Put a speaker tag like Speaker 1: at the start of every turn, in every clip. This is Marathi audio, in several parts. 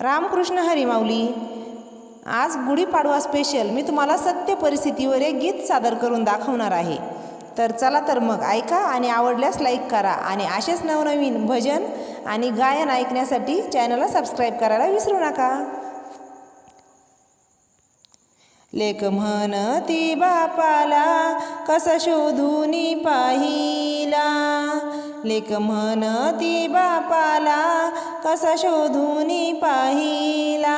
Speaker 1: रामकृष्ण हरिमाऊली आज गुढीपाडवा स्पेशल मी तुम्हाला सत्य परिस्थितीवर एक गीत सादर करून दाखवणार आहे. तर चला तर मग ऐका आणि आवडल्यास लाईक करा आणि असेच नवनवीन भजन आणि गायन ऐकण्यासाठी चॅनलला सबस्क्राईब करायला विसरू नका. लेक म्हणती बापाला कसा शोधूनी पाहिला? लेक म्हणती बापाला कसा शोधूनी पाहिला?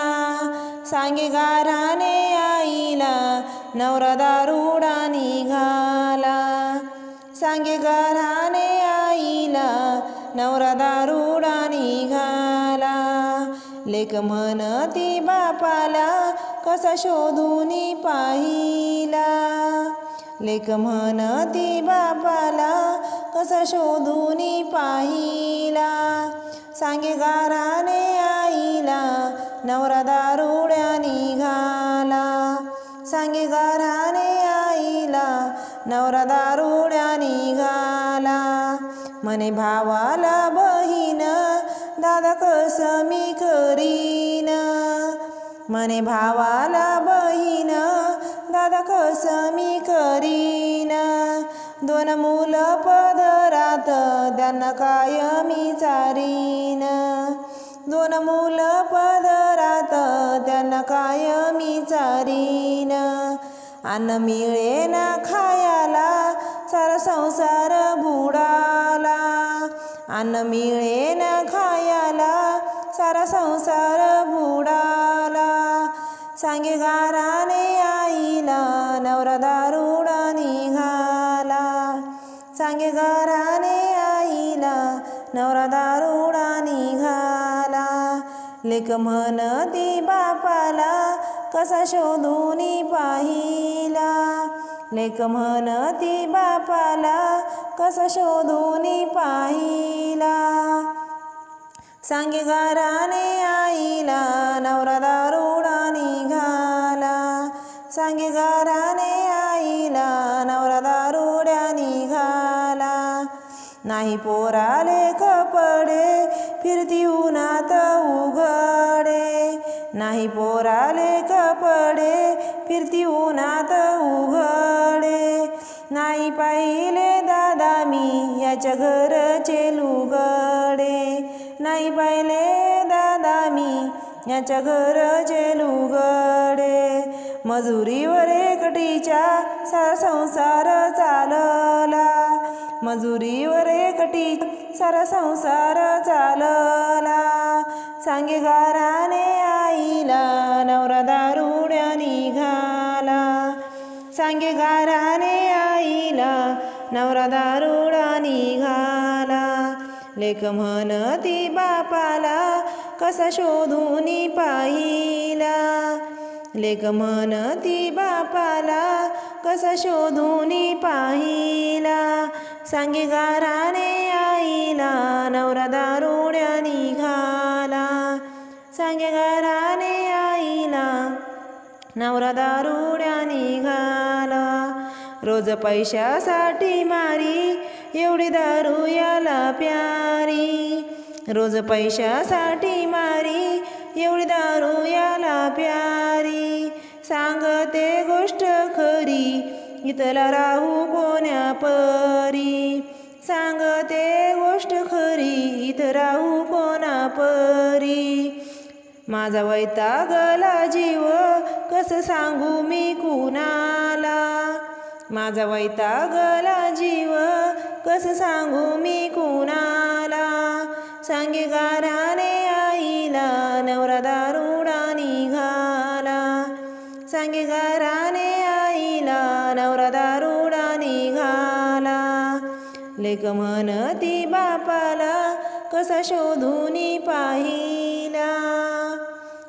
Speaker 1: सांगे गाराने आईला नवरा दारुडा निघाला. सांगे गाराने आईला नवरा दारुडा निघाला. लेक म्हणती बापाला कसा शोधूनी पाहिला? लेक म्हणती बापाला कसा शोधूनी पाहिला? सांगे गाराने आईला नवरा दारुड्या निघाला. सांगे गाराने आईला नवरा दारुड्या निघाला. मने भावाला बहीण दादा कसं मी करीन? म्हणे भावाला बहीण दादा कसं मी करीन? दोन मुलं जात त्यांना काय मी चारीन दोन मूल पदरात त्यांना काय मी चारीन अन्न मिळे ना खायाला सारा संसार बुडाला. अन्न मिळे ना खायाला सारा संसार बुडाला. सांगे गाराने आईला नवरा दारुडा निघाला. सांगे गारा नवरा दारुडा निघाला. लेक म्हणती बापाला कसा शोधूनी पाहिला? लेक म्हणती बापाला कसा शोधूनी पाहिला? सांगे घराने आईला नवरा दारुडा निघाला. सांगे घराने आईला नवरा दारुड्या नाही पोराले कपडे फिरती उन्हात उघडे. नाही पोराले कपडे फिरती उन्हात उघडे. नाही पाहिले दादा मी याच्या घरचे लुगडे. नाही पाहिले दादा मी याच्या घरचे लुगडे. मजुरीवर एकटीच्या सारा संसार चालला. मजुरीवर एकटी सारा संसार चालला. सांगे गाराने आईला नवरा दारुड्या निघाला. सांगे गाराने आईला नवरा दारुडा निघाला. लेख म्हणती बापाला कसा शोधूनी पाहिला? लेक म्हणती बापाला कसा शोधूनी पाहिला? सांगे गाराने आईला नवरा दारुड्या निघाला. सांगे गाराने आईला नवरा दारुड्या निघाला. रोज पैशासाठी मारी एवढी दारू याला प्यारी. रोज पैशासाठी मारी एवढी दारू याला प्यारी. सांगते गोष्ट खरी इथला राहू कोण्या परी? सांगते गोष्ट खरी इथं राहू कोणा परी? माझा वैतागला जीव कसं सांगू मी कुणाला? माझा वैतागला जीव कसं सांगू मी कुणाला? सांगे गारा लेक म्हणती बापाला कसा शोधूनी पाहिला?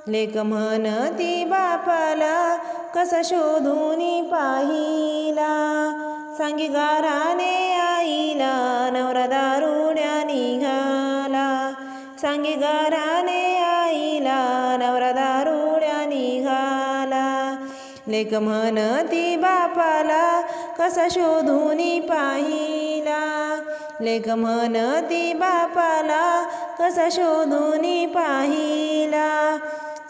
Speaker 1: लेक म्हणती बापाला कसा शोधूनी पाहिला? सांगी गाराने आईला नवरा दारुड्या निघाला. सांगी लेक म्हणती बापाला कसा शोधूनी पाहिला? लेक म्हणती बापाला कसा शोधूनी पाहिला?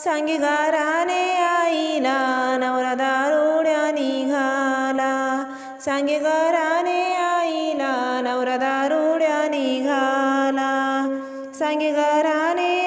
Speaker 1: सांगे गाराने आईला नवरा दारुड्या निघाला. सांगे गाराने आईला नवरा दारुड्या निघाला. सांगे गाराने